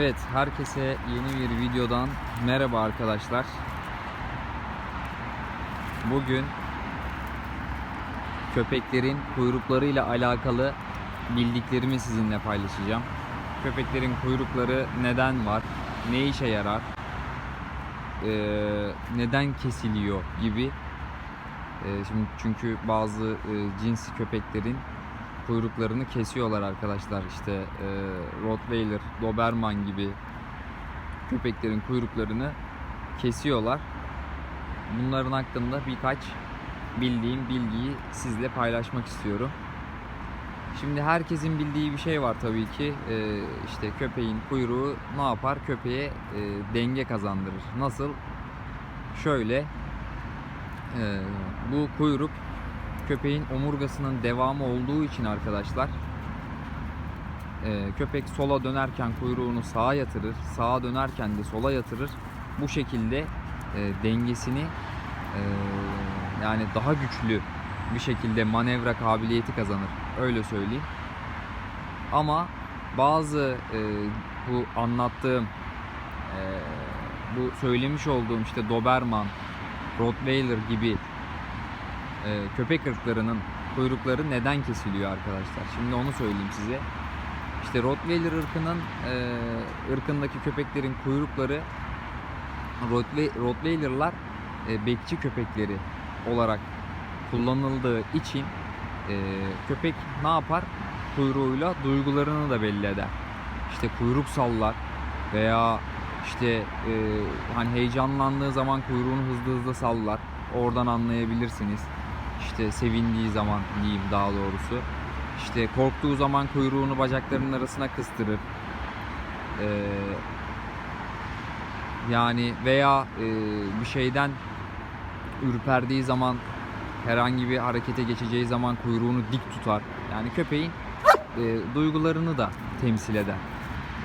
Evet, herkese yeni bir videodan merhaba arkadaşlar. Bugün köpeklerin kuyruklarıyla alakalı bildiklerimi sizinle paylaşacağım. Köpeklerin kuyrukları neden var, ne işe yarar, eee, neden kesiliyor gibi. Eee, şimdi çünkü bazı eee, cins köpeklerin kuyruklarını kesiyorlar arkadaşlar. İşte e, Rottweiler, Doberman gibi köpeklerin kuyruklarını kesiyorlar. Bunların hakkında birkaç bildiğim bilgiyi sizle paylaşmak istiyorum. Şimdi herkesin bildiği bir şey var tabii ki. E, işte köpeğin kuyruğu ne yapar? Köpeğe e, denge kazandırır. Nasıl? Şöyle e, bu kuyruk köpeğin omurgasının devamı olduğu için arkadaşlar e, köpek sola dönerken kuyruğunu sağa yatırır, sağa dönerken de sola yatırır. Bu şekilde e, dengesini e, yani daha güçlü bir şekilde manevra kabiliyeti kazanır. Öyle söyleyeyim. Ama bazı bu anlattığım bu söylemiş olduğum işte Doberman, Rottweiler gibi e, köpek ırklarının kuyrukları neden kesiliyor arkadaşlar? Şimdi onu söyleyeyim size. İşte Rottweiler ırkının e, ırkındaki köpeklerin kuyrukları Rottwe- Rottweiler'lar e, bekçi köpekleri olarak kullanıldığı için e, köpek ne yapar? Kuyruğuyla duygularını da belli eder. İşte kuyruk sallar veya işte e, hani heyecanlandığı zaman kuyruğunu hızlı hızlı sallar. Oradan anlayabilirsiniz. İşte sevindiği zaman diyeyim daha doğrusu. İşte korktuğu zaman kuyruğunu bacaklarının arasına kıstırır. Ee, yani veya e, bir şeyden ürperdiği zaman herhangi bir harekete geçeceği zaman kuyruğunu dik tutar. Yani köpeğin e, duygularını da temsil eder.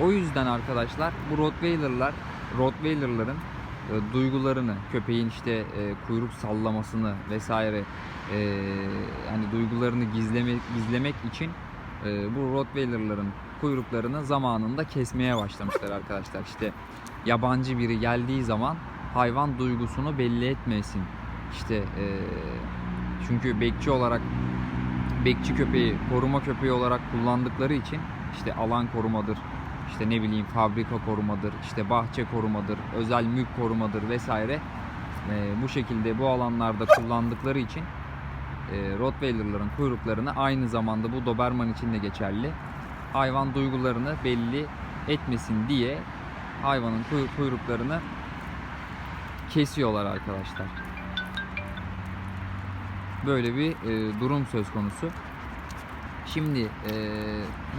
O yüzden arkadaşlar bu Rottweiler'lar Rottweiler'ların e, duygularını, köpeğin işte e, kuyruk sallamasını vesaire e, yani duygularını gizlemek gizlemek için e, bu Rottweiler'ların kuyruklarını zamanında kesmeye başlamışlar arkadaşlar. İşte yabancı biri geldiği zaman hayvan duygusunu belli etmesin. İşte e, çünkü bekçi olarak bekçi köpeği, koruma köpeği olarak kullandıkları için işte alan korumadır, işte ne bileyim fabrika korumadır, işte bahçe korumadır, özel mülk korumadır vesaire. E, bu şekilde bu alanlarda kullandıkları için e, Rottweiler'ların kuyruklarını aynı zamanda bu Doberman için de geçerli. Hayvan duygularını belli etmesin diye hayvanın kuy- kuyruklarını kesiyorlar arkadaşlar. Böyle bir e, durum söz konusu. Şimdi e,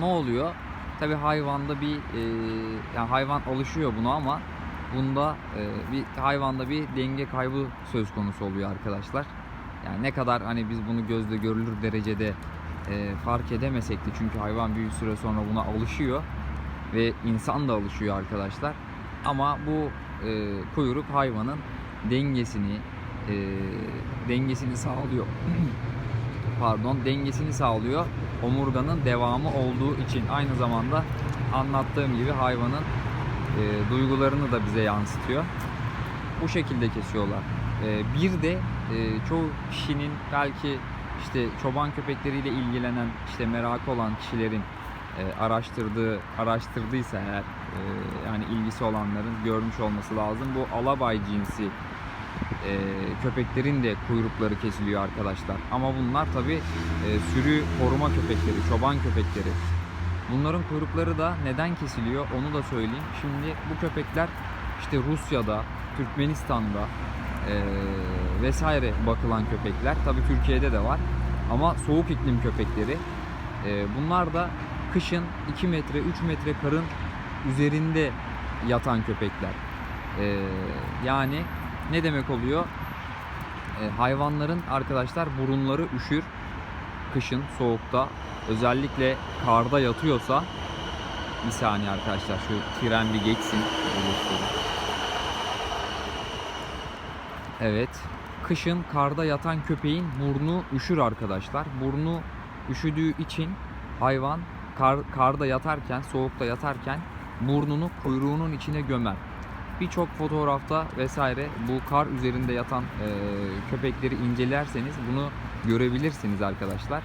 ne oluyor? Tabi hayvanda bir e, yani hayvan alışıyor buna ama bunda e, bir hayvanda bir denge kaybı söz konusu oluyor arkadaşlar. Yani ne kadar hani biz bunu gözle görülür derecede e, fark edemesek de çünkü hayvan bir süre sonra buna alışıyor ve insan da alışıyor arkadaşlar. Ama bu e, kuyruk hayvanın dengesini e, dengesini sağlıyor. Pardon, dengesini sağlıyor. Omurganın devamı olduğu için aynı zamanda anlattığım gibi hayvanın e, duygularını da bize yansıtıyor. Bu şekilde kesiyorlar. E, bir de e, çoğu kişinin belki işte çoban köpekleriyle ilgilenen, işte merakı olan kişilerin e, araştırdığı, araştırdıysa eğer e, yani ilgisi olanların görmüş olması lazım. Bu alabay cinsi e, köpeklerin de kuyrukları kesiliyor arkadaşlar. Ama bunlar tabi e, sürü koruma köpekleri, çoban köpekleri. Bunların kuyrukları da neden kesiliyor onu da söyleyeyim. Şimdi bu köpekler işte Rusya'da, Türkmenistan'da e, vesaire bakılan köpekler. Tabi Türkiye'de de var. Ama soğuk iklim köpekleri. E, bunlar da kışın 2 metre, 3 metre karın üzerinde yatan köpekler. E, yani ne demek oluyor? E, hayvanların arkadaşlar burunları üşür. Kışın, soğukta, özellikle karda yatıyorsa bir saniye arkadaşlar şu tren bir geçsin. Evet. Kışın karda yatan köpeğin burnu üşür arkadaşlar. Burnu üşüdüğü için hayvan kar, karda yatarken, soğukta yatarken burnunu kuyruğunun içine gömer. Birçok fotoğrafta vesaire bu kar üzerinde yatan e, köpekleri incelerseniz bunu görebilirsiniz arkadaşlar.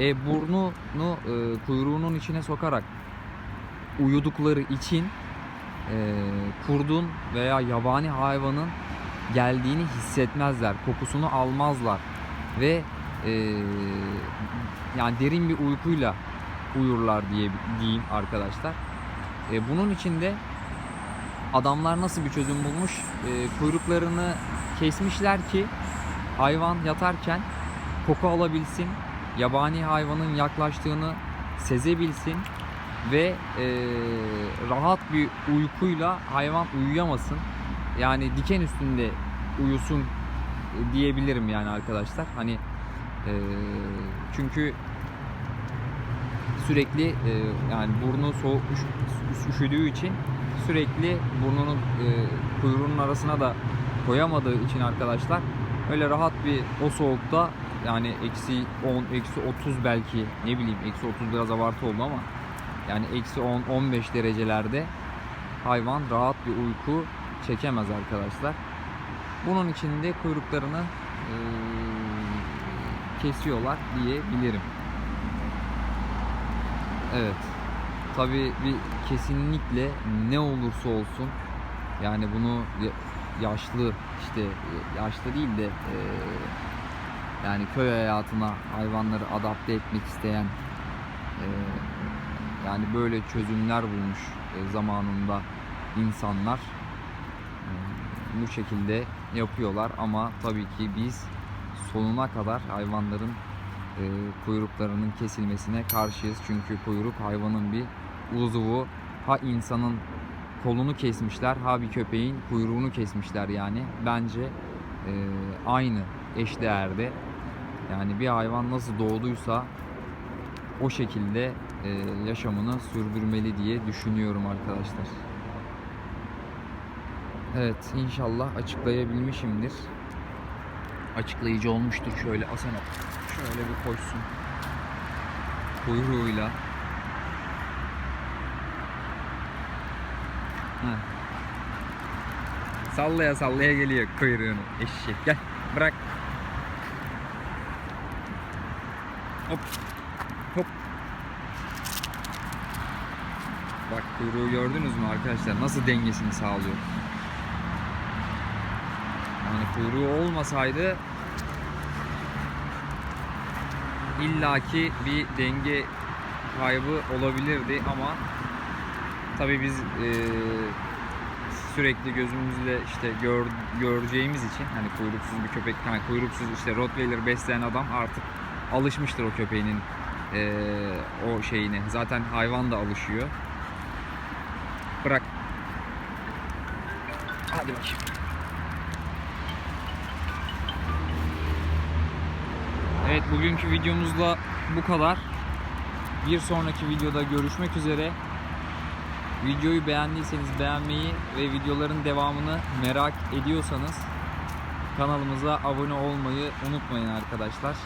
E, burnunu e, kuyruğunun içine sokarak uyudukları için e, kurdun veya yabani hayvanın geldiğini hissetmezler, kokusunu almazlar ve e, yani derin bir uykuyla uyurlar diye diyeyim arkadaşlar. E, bunun için de adamlar nasıl bir çözüm bulmuş? E, kuyruklarını kesmişler ki hayvan yatarken koku alabilsin, yabani hayvanın yaklaştığını sezebilsin ve e, rahat bir uykuyla hayvan uyuyamasın. Yani diken üstünde uyusun e, diyebilirim yani arkadaşlar. Hani e, çünkü sürekli e, yani burnu soğuk üş- üşüdüğü için sürekli burnunun e, kuyruğunun arasına da koyamadığı için arkadaşlar öyle rahat bir o soğukta yani eksi 10, eksi 30 belki ne bileyim eksi 30 biraz abartı oldu ama yani eksi 10, 15 derecelerde hayvan rahat bir uyku çekemez arkadaşlar. Bunun için de kuyruklarını e, kesiyorlar diyebilirim. Evet. Tabii bir kesinlikle ne olursa olsun yani bunu ya- yaşlı işte yaşlı değil de e, yani köy hayatına hayvanları adapte etmek isteyen e, yani böyle çözümler bulmuş e, zamanında insanlar e, bu şekilde yapıyorlar ama tabii ki biz sonuna kadar hayvanların e, kuyruklarının kesilmesine karşıyız. Çünkü kuyruk hayvanın bir uzvu. Ha insanın kolunu kesmişler, ha bir köpeğin kuyruğunu kesmişler yani. Bence e, aynı eşdeğerde. Yani bir hayvan nasıl doğduysa o şekilde e, yaşamını sürdürmeli diye düşünüyorum arkadaşlar. Evet inşallah açıklayabilmişimdir. Açıklayıcı olmuştur. Şöyle Asena şöyle bir koşsun. Kuyruğuyla. Heh. Sallaya sallaya geliyor kuyruğunu. Eşek gel bırak. Hop. Hop. Bak kuyruğu gördünüz mü arkadaşlar? Nasıl dengesini sağlıyor. Yani kuyruğu olmasaydı illaki bir denge kaybı olabilirdi ama tabii biz eee, sürekli gözümüzle işte gör, göreceğimiz için hani kuyruksuz bir köpek hani kuyruksuz işte Rottweiler besleyen adam artık alışmıştır o köpeğinin eee, o şeyine. Zaten hayvan da alışıyor. Bırak. Hadi bakayım. Evet bugünkü videomuzda bu kadar. Bir sonraki videoda görüşmek üzere. Videoyu beğendiyseniz beğenmeyi ve videoların devamını merak ediyorsanız kanalımıza abone olmayı unutmayın arkadaşlar.